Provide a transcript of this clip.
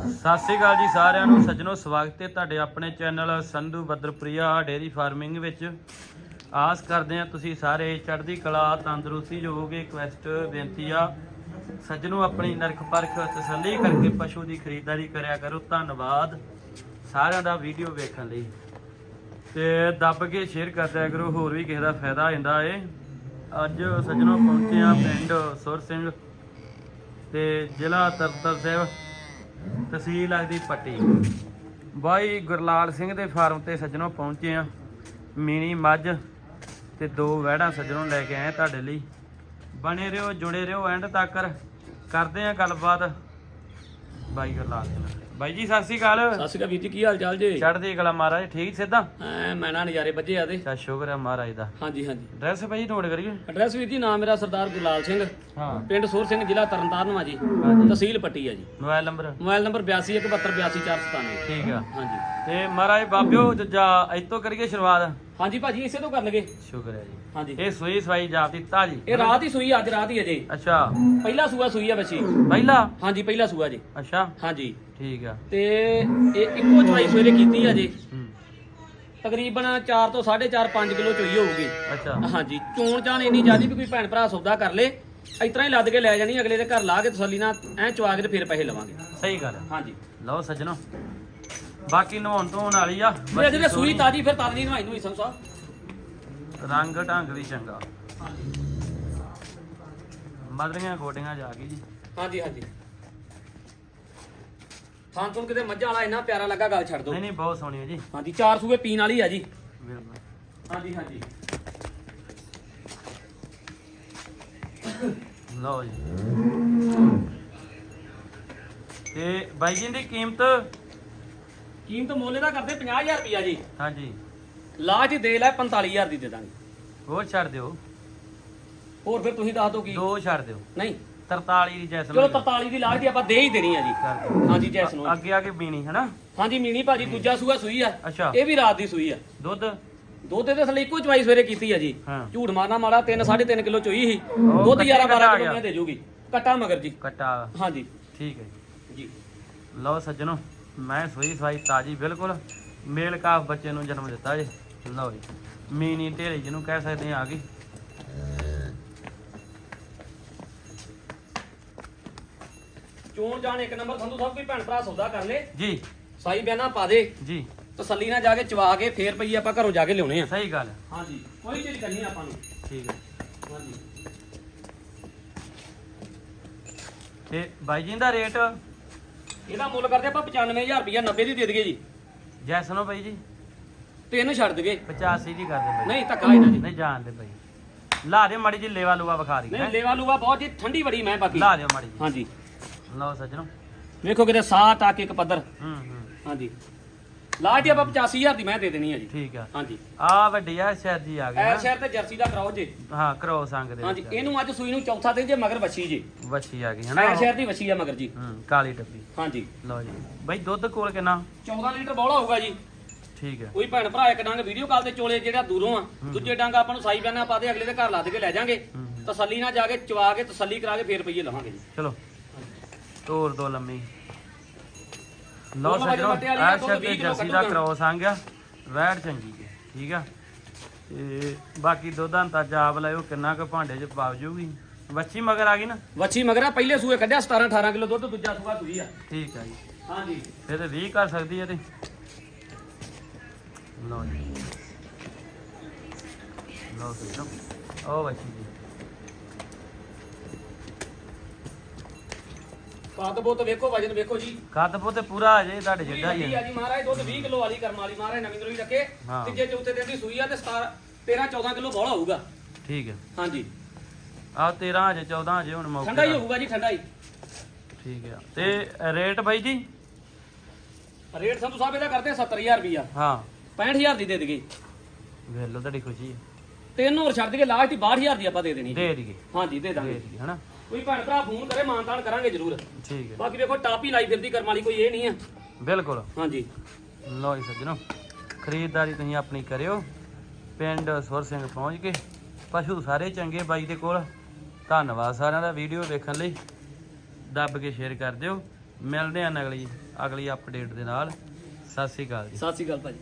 ਸਤਿ ਸ੍ਰੀ ਅਕਾਲ ਜੀ ਸਾਰਿਆਂ ਨੂੰ। ਸੱਜਣੋ, ਸਵਾਗਤ ਹੈ ਤੁਹਾਡੇ ਆਪਣੇ channel Sandhu Badarpriya dairy farming ਵਿੱਚ। ਆਸ ਕਰਦੇ ਹਾਂ ਤੁਸੀਂ ਸਾਰੇ ਚੜ੍ਹਦੀ ਕਲਾ, ਤੰਦਰੁਸਤੀ ਜੋ ਹੋਗੇ ਬੇਨਤੀ ਆ। ਸੱਜਣੋ, ਆਪਣੀ ਨਰਖ ਪਰਖ ਤਸੱਲੀ ਕਰਕੇ ਪਸ਼ੂ ਦੀ ਖਰੀਦਦਾਰੀ ਕਰਿਆ ਕਰੋ। ਧੰਨਵਾਦ ਸਾਰਿਆਂ ਦਾ ਵੀਡੀਓ ਵੇਖਣ ਲਈ। ਤੇ ਦੱਬ ਕੇ ਸ਼ੇਅਰ ਕਰਦਿਆ ਕਰੋ, ਹੋਰ ਵੀ ਕਿਸੇ ਦਾ ਫਾਇਦਾ ਹੋ ਏ। ਅੱਜ ਸੱਜਣੋ ਪਹੁੰਚੇ ਆ ਪਿੰਡ ਸੁਰ ਸਿੰਘ ਤੇ ਜ਼ਿਲ੍ਹਾ ਤਰਤਰ ਸਾਹਿਬ। ਤਹਿਸੀਲ ਲੱਗਦੀ ਪੱਟੀ। ਬਾਈ ਗੁਰਲਾਲ ਸਿੰਘ ਦੇ ਫਾਰਮ ਤੇ ਸੱਜਣੋਂ ਪਹੁੰਚੇ ਆ। ਮੀਨੀ ਮੱਝ ਤੇ ਦੋ ਵਹਿੜਾਂ ਸੱਜਣੋਂ ਲੈ ਕੇ ਆਏ ਤੁਹਾਡੇ ਲਈ। ਬਣੇ ਰਹੋ, ਜੁੜੇ ਰਹੋ ਐਂਡ ਤੱਕ। ਕਰਦੇ ਆ ਗੱਲਬਾਤ। ਬਾਈ ਗੁਰਲਾਲ ਸਿੰਘ ਬਾਈ ਜੀ ਸਤਿ ਸ੍ਰੀ ਅਕਾਲ। ਸਤਿ ਸ਼੍ਰੀ ਅਕਾਲ ਵੀਰ ਜੀ ਕੀ ਹਾਲ ਚਾਲ ਜੀ? ਚੜ੍ਹਦੀ ਕਲਾ ਮਹਾਰਾਜ ਠੀਕ ਸਿੱਧਾ? ਐ ਮੈਂ ਨਾ ਨਜ਼ਾਰੇ ਵੱਜੇ ਆ ਦੇ ਚਾ ਸ਼ੁਕਰ ਹੈ ਮਹਾਰਾਜ ਦਾ। ਹਾਂਜੀ ਹਾਂਜੀ। ਐਡਰੈਸ ਭਾਈ ਨੋਟ ਕਰੀਏ। ਐਡਰੈਸ ਵੀਰ ਜੀ ਨਾਮ ਮੇਰਾ ਸਰਦਾਰ ਗੁਰਲਾਲ ਸਿੰਘ। ਹਾਂ। ਪਿੰਡ ਸੂਰ ਸਿੰਘ ਜ਼ਿਲ੍ਹਾ ਤਰਨਤਾਰਨ ਵਾ ਜੀ ਤਹਿਸੀਲ ਪੱਟੀ ਆ ਜੀ। Mobile number? ਮੋਬਾਈਲ ਨੰਬਰ 8217282497 ਠੀਕ ਆ। ਹਾਂਜੀ। ਤੇ ਮਹਾਰਾਜ ਬਾਬਿਓ ਜਾ ਇੱਥੋਂ ਕਰੀਏ ਸ਼ੁਰੂਆਤ? ਹਾਂਜੀ ਭਾਜੀ ਇਸੇ ਤੋਂ ਕਰ ਲਗੇ ਸ਼ੁਕਰ ਹੈ ਜੀ। ਹਾਂਜੀ। ਇਹ ਸੂਈ ਸਵਾਈ ਜਾਪਦੀ ਤਾਜੀ ਇਹ ਰਾਤ ਹੀ ਸੂਈ ਅੱਜ ਰਾਤ ਹੀ ਅਜੇ। ਅੱਛਾ। ਪਹਿਲਾ ਸੂਆ ਸੂਈ ਆ ਬੱਚੀ। ਪਹਿਲਾ? ਹਾਂਜੀ ਪਹਿਲਾ ਸੂਆ ਜੀ। ਅੱਛਾ। ਹਾਂਜੀ। ਠੀਕ ਆ। ਤੇ ਇਹ ਇੱਕੋ ਚਵਾਈ ਸਵੇਰੇ ਕੀਤੀ ਆ ਜੀ। ਹੂੰ। ਤਕਰੀਬਨ 4 ਤੋਂ 4.5 5 ਕਿਲੋ ਚੋਈ ਹੋਊਗੀ। ਅੱਛਾ। ਹਾਂਜੀ ਚੋਣ ਚਾਣ ਇੰਨੀ ਜ਼ਿਆਦੀ ਵੀ ਕੋਈ ਭੈਣ ਭਰਾ ਸੌਦਾ ਕਰ ਲੇ ਇਸ ਤਰ੍ਹਾਂ ਹੀ ਲੱਦ ਕੇ ਲੈ ਜਾਣੀ ਅਗਲੇ ਦੇ ਘਰ ਲਾ ਕੇ ਤਸੱਲੀ ਨਾਲ ਐ ਚਵਾ ਕੇ ਤੇ ਫਿਰ ਪੈਸੇ ਲਵਾਂਗੇ। ਸਹੀ ਗੱਲ ਆ। ਹਾਂਜੀ। ਲਓ ਸੱਜਣੋ ਬਾਕੀ ਨਹਾਉਣ ਧੋਣ ਵਾਲੀ ਆ ਇਹ ਅਜੇ ਸੂਈ ਤਾਜੀ ਫਿਰ ਤਾਜ਼ੀ ਨਵਾਈ ਨੂੰ ਇਸਮ ਸਾਹਿਬ ਰੰਗ ਢੰਗ ਵੀ ਚੰਗਾ। ਮਦਰੀਆਂ ਗੋਡੀਆਂ ਜਾ ਗਈ ਜੀ। ਹਾਂਜੀ ਹਾਂਜੀ। ਥਾਂ ਤੋਂ ਕਿਤੇ ਮੱਝਾਂ ਵਾਲਾ ਇੰਨਾ ਪਿਆਰਾ ਲੱਗਾ ਗੱਲ ਛੱਡ ਦੋ ਨਹੀਂ ਨਹੀਂ ਬਹੁਤ ਸੋਹਣੀ ਹੈ ਜੀ। ਹਾਂਜੀ ਚਾਰ ਸੂਏ ਪੀਣ ਵਾਲੀ ਆ ਜੀ। ਬਿਲਕੁਲ। ਹਾਂਜੀ ਹਾਂਜੀ। ਲਓ ਜੀ। ਤੇ ਬਾਈ ਜੀ ਦੀ ਕੀਮਤ? ਕੀਮਤ ਮੋਲੇ ਦਾ ਕਰਦੇ 50000 ਰੁਪਿਆ ਜੀ। ਹਾਂਜੀ। ਲਾਜ ਦੇ ਲੈ 45000 ਦੀ ਦੇ ਦਾਂਗੇ। ਹੋਰ ਛੱਡ ਦਿਓ। ਹੋਰ ਫਿਰ ਤੁਸੀਂ ਦੱਸ ਦਿਓ ਕੀ। ਦੋ ਛੱਡ ਦਿਓ। ਨਹੀਂ। 43 ਦੀ ਜੈਸਮੀਨ ਚਲੋ 43 ਦੀ ਲਾਜ ਦੀ ਆਪਾਂ ਦੇ ਹੀ ਦੇਣੀ ਆ ਜੀ। ਕਰ ਦਿਓ ਹਾਂਜੀ ਜੈਸ ਨੂੰ ਅੱਗੇ ਆ ਕੇ ਬੀਣੀ ਹੈ ਨਾ ਹਾਂਜੀ ਮੀਣੀ ਭਾਜੀ ਦੂਜਾ ਸੂਆ ਸੂਈ ਆ। ਅੱਛਾ। ਇਹ ਵੀ ਰਾਤ ਦੀ ਸੂਈ ਆ। ਦੁੱਧ? ਦੁੱਧ ਦੇ ਥੱਲੇ ਇੱਕੋ ਚਵਾਈ ਸਵੇਰੇ ਕੀਤੀ ਆ ਜੀ। ਹਾਂ। ਝੂਠ ਮਾਰਨਾ ਮਾੜਾ 3 3.5 ਕਿਲੋ ਚੋਈ ਸੀ। ਉਹ ਦੁੱਧ ਕੱਟੇ 11 ਕੱਟਾ 12 ਆ ਕਿਲੋ ਗਿਆ। ਮੈਂ ਦੇ ਜੂਗੀ। ਕੱਟਾ ਮਗਰ ਜੀ। ਕਟਾ। ਹਾਂਜੀ। ਠੀਕ ਹੈ ਜੀ। ਜੀ। ਲਓ ਸੱਜਣੋ ਮੈਂ ਸੋਈ ਸਵਾਈ ਤਾਜੀ ਬਿਲਕੁਲ। ਮੇਲ ਕਾਫ ਬੱਚੇ ਨੂੰ ਜਨਮ ਦਿੱਤਾ ਜੀ। ਲਓ ਜੀ। ਮੀਨੀ ਢੇਰੀ ਜਿਹਨੂੰ ਕਹਿ ਸਕਦੇ ਆ ਆ ਗਈ। ਚੋਣ ਜਾਣ ਇੱਕ ਨੰਬਰ ਸੰਧੂ ਸਾਹਿਬ ਕੋਈ ਭੈਣ ਭਰਾ ਸੌਦਾ ਕਰ ਲੇ। ਜੀ। ਸਾਈ ਬਿਆਨਾ ਪਾ ਦੇ। ਜੀ। ਤਸੱਲੀ ਨਾਲ ਜਾ ਕੇ ਚਵਾ ਕੇ ਫੇਰ ਪਈ ਆਪਾਂ ਘਰੋਂ ਜਾ ਕੇ ਲਿਆਉਣੇ ਆ। ਸਹੀ ਗੱਲ। ਹਾਂਜੀ। ਕੋਈ ਚੀਜ਼ ਕਰਨੀ ਆਪਾਂ ਨੂੰ। ਠੀਕ ਹੈ ਹਾਂਜੀ। ਤੇ ਬਾਈ ਜੀ ਦਾ ਰੇਟ? ਇਹਦਾ ਮੁੱਲ ਕਰਦੇ ਆਪਾਂ 95000 ਰੁਪਇਆ 90 ਦੀ ਦੇ ਦਈਏ ਜੀ। ਜੈ ਸੁਣੋ ਬਾਈ ਜੀ। ਤਿੰਨ ਛੱਡ ਦਈਏ। 85 ਦੀ ਕਰ ਦੇ ਬਾਈ। ਨਹੀਂ ਧੱਕਾ ਇਹਨਾਂ ਜੀ ਨਹੀਂ ਜਾਣਦੇ ਬਾਈ। ਲਾ ਦਿਓ ਮਾੜੀ ਜੀ ਲੇਵਾ ਲੂਆ ਵਿਖਾ ਦੀ। ਨਹੀਂ ਲੇਵਾ ਲੂਵਾ ਬਹੁਤ ਜੀ ਠੰਡੀ ਬੜੀ ਮੈਂ ਬਾਕੀ। ਲਾ ਦਿਓ ਮਾੜੀ ਜੀ ਹਾਂਜੀ। ਲਓ ਸੱਜਣੋ। ਵੇਖੋ ਕਿਤੇ ਸਾਹ ਟੱਕ ਇੱਕ ਪੱਧਰ। ਹੂੰ ਹੂੰ। ਹਾਂਜੀ। ਦੀ ਆਪਾਂ 85000 ਦੀ ਮੈਂ ਦੇ ਦੇਣੀ ਆ ਜੀ। ਠੀਕ ਆ। ਹਾਂਜੀ। ਆ ਵੱਡੀ ਆ ਸ਼ਾਇਦ ਜੀ ਆ ਗਈ ਨਾ। ਸ਼ਹਿਰ ਤੇ ਜਰਸੀ ਦਾ ਕਰਾਓ ਜੀ। ਹਾਂ ਕਰੋ ਸੰਗ ਦੇ ਹਾਂਜੀ। ਇਹਨੂੰ ਅੱਜ ਸੂਈ ਨੂੰ ਚੌਥਾ ਦਿਨ ਜੇ ਮਗਰ ਵੱਛੀ ਜੀ। ਵੱਛੀ ਆ ਗਈ ਹਨਾ ਸ਼ਹਿਰ ਦੀ ਵੱਛੀ ਆ ਮਗਰ ਜੀ। ਹੂੰ ਕਾਲੀ ਟੱਪੀ। ਹਾਂਜੀ। ਲਓ ਜੀ। ਬਾਈ ਦੁੱਧ ਕੋਲ ਕਿੰਨਾ? 14 ਲੀਟਰ ਬੋਲਾ ਹੋਊਗਾ ਜੀ। ਠੀਕ ਹੈ ਕੋਈ ਭੈਣ ਭਰਾ ਇੱਕ ਡੰਗ ਵੀਡੀਓ ਕਾਲ ਤੇ ਚੋਲੇ ਜਿਹੜਾ ਦੂਰੋਂ ਆ ਦੂਜੇ ਡੰਗ ਆਪਾਂ ਨੂੰ ਸਾਈ ਬਿਆਨਾ ਪਾ ਦੇ ਅਗਲੇ ਦੇ ਘਰ ਲੱਦ ਕੇ ਲੈ ਜਾਾਂਗੇ। ਹੂੰ। ਤਸੱਲੀ ਨਾਲ ਜਾ ਕੇ ਚਵਾ ਕੇ ਤਸੱਲੀ ਕਰਾ ਕੇ ਫੇਰ ਰੁਪਈਏ ਲਵਾਂਗੇ ਜੀ। ਚਲੋ। ਤੋਰ ਦੋ ਲੰਮੀ। ਲਓ ਸੱਜਣੋ ਆ, ਆ ਕਿਲੋ ਜਰਸੀ ਦਾ। ਕ੍ਰੋਸ ਆ ਗਿਆ। ਵੈੜ ਚੰਗੀ ਹੈ ਠੀਕ ਆ? ਤੇ ਬਾਕੀ ਦੁੱਧਾਂ ਅੰਦਾਜ਼ਾ ਆਪ ਲਾਇਓ ਕਿੰਨਾ ਕੁ ਭਾਂਡੇ 'ਚ ਪਾਵ ਜੂਗੀ। ਵੱਛੀ ਮਗਰ ਆ ਗਈ ਨਾ? ਵੱਛੀ ਮਗਰਾ ਪਹਿਲੇ ਸੂਏ ਕੱਢਿਆ 17 18 ਕਿਲੋ ਦੁੱਧ ਦੂਜਾ ਸੂਆ ਦੂਜੀ ਆ। ਠੀਕ ਆ ਜੀ। ਹਾਂਜੀ। ਫਿਰ ਤੇ 20 ਕਰ ਸਕਦੀ ਹੈ ਤੇ। ਲਓ ਜੀ। ਲਓ ਸੱਜਣੋ ਉਹ ਵੱਛੀ ਜੀ। ਕੱਦ ਬੁੱਤ ਵੇਖੋ ਵਜਨ ਵੇਖੋ ਜੀ। ਕੱਦ ਪੁੱਤ ਪੂਰਾ ਆ ਜੇ ਤੁਹਾਡੇ ਜਿੱਡਾ ਹੀ ਹੈ ਜੀ ਮਹਾਰਾਜ ਦੁੱਧ 20 ਕਿਲੋ ਵਾਲੀ ਕਰਮ ਵਾਲੀ ਮਹਾਰਾਜ ਨਵੀਂ ਨਵੀਂ ਰੱਖੇ। ਤੀਜੇ ਚੌਥੇ ਦਿਨ ਦੀ ਸੂਈ ਆ ਤੇ 17 13 14 ਕਿਲੋ ਬੋਲਾ ਹੋਊਗਾ। ਠੀਕ ਹੈ ਹਾਂਜੀ। ਆ 13 ਅਜੇ 14 ਅਜੇ ਹੁਣ ਮੌਕੇ ਠੰਡਾ ਹੀ ਦਾ। ਹੋਊਗਾ ਜੀ ਠੰਡਾ ਹੀ। ਠੀਕ ਹੈ ਤੇ ਰੇਟ ਬਾਈ ਜੀ? ਰੇਟ ਸੰਧੂ ਸਾਹਿਬ ਇਹਦਾ ਕਰਦੇ 70000 ਰੁਪਿਆ ਹਾਂ। 65000 ਦੀ ਦੇ ਦੇਗੇ ਵੇਖ ਲਓ ਤੁਹਾਡੀ ਖੁਸ਼ੀ ਹੈ ਤਿੰਨ ਹੋਰ ਛੱਡ ਦੇਗੇ ਲਾਸਟ ਹੀ 62000 ਦੀ ਆਪਾਂ ਦੇ ਦੇਣੀ ਦੇ ਦਈਏ। ਹਾਂਜੀ ਦੇ ਦੇ ਦਾਂਗੇ ਦਈਏ ਹਨਾ? ਕੋਈ ਭੈਣ ਭਰਾ ਫੋਨ ਕਰੇ ਮਾਨਤਾਨ ਕਰਾਂਗੇ ਜ਼ਰੂਰ। ਠੀਕ ਹੈ। ਬਾਕੀ ਵੇਖੋ ਟਾਪ ਹੀ ਲਾਈ ਫਿਰਦੀ ਕਰਮ ਵਾਲੀ ਕੋਈ ਇਹ ਨਹੀਂ ਆ ਬਿਲਕੁਲ। ਹਾਂਜੀ। ਲਓ ਜੀ ਸੱਜਣੋ ਖਰੀਦਦਾਰੀ ਤੁਸੀਂ ਆਪਣੀ ਕਰਿਓ। ਪਿੰਡ ਸੁਰ ਸਿੰਘ ਪਹੁੰਚ ਕੇ ਪਸ਼ੂ ਸਾਰੇ ਚੰਗੇ ਬਾਈ ਦੇ ਕੋਲ। ਧੰਨਵਾਦ ਸਾਰਿਆਂ ਦਾ ਵੀਡੀਓ ਵੇਖਣ ਲਈ। ਦੱਬ ਕੇ ਸ਼ੇਅਰ ਕਰ ਦਿਓ। ਮਿਲਦੇ ਹਾਂ ਅਗਲੀ ਅਗਲੀ ਅਪਡੇਟ ਦੇ ਨਾਲ। ਸਤਿ ਸ਼੍ਰੀ ਅਕਾਲ ਜੀ। ਸਤਿ ਸ਼੍ਰੀ ਅਕਾਲ ਭਾਜੀ।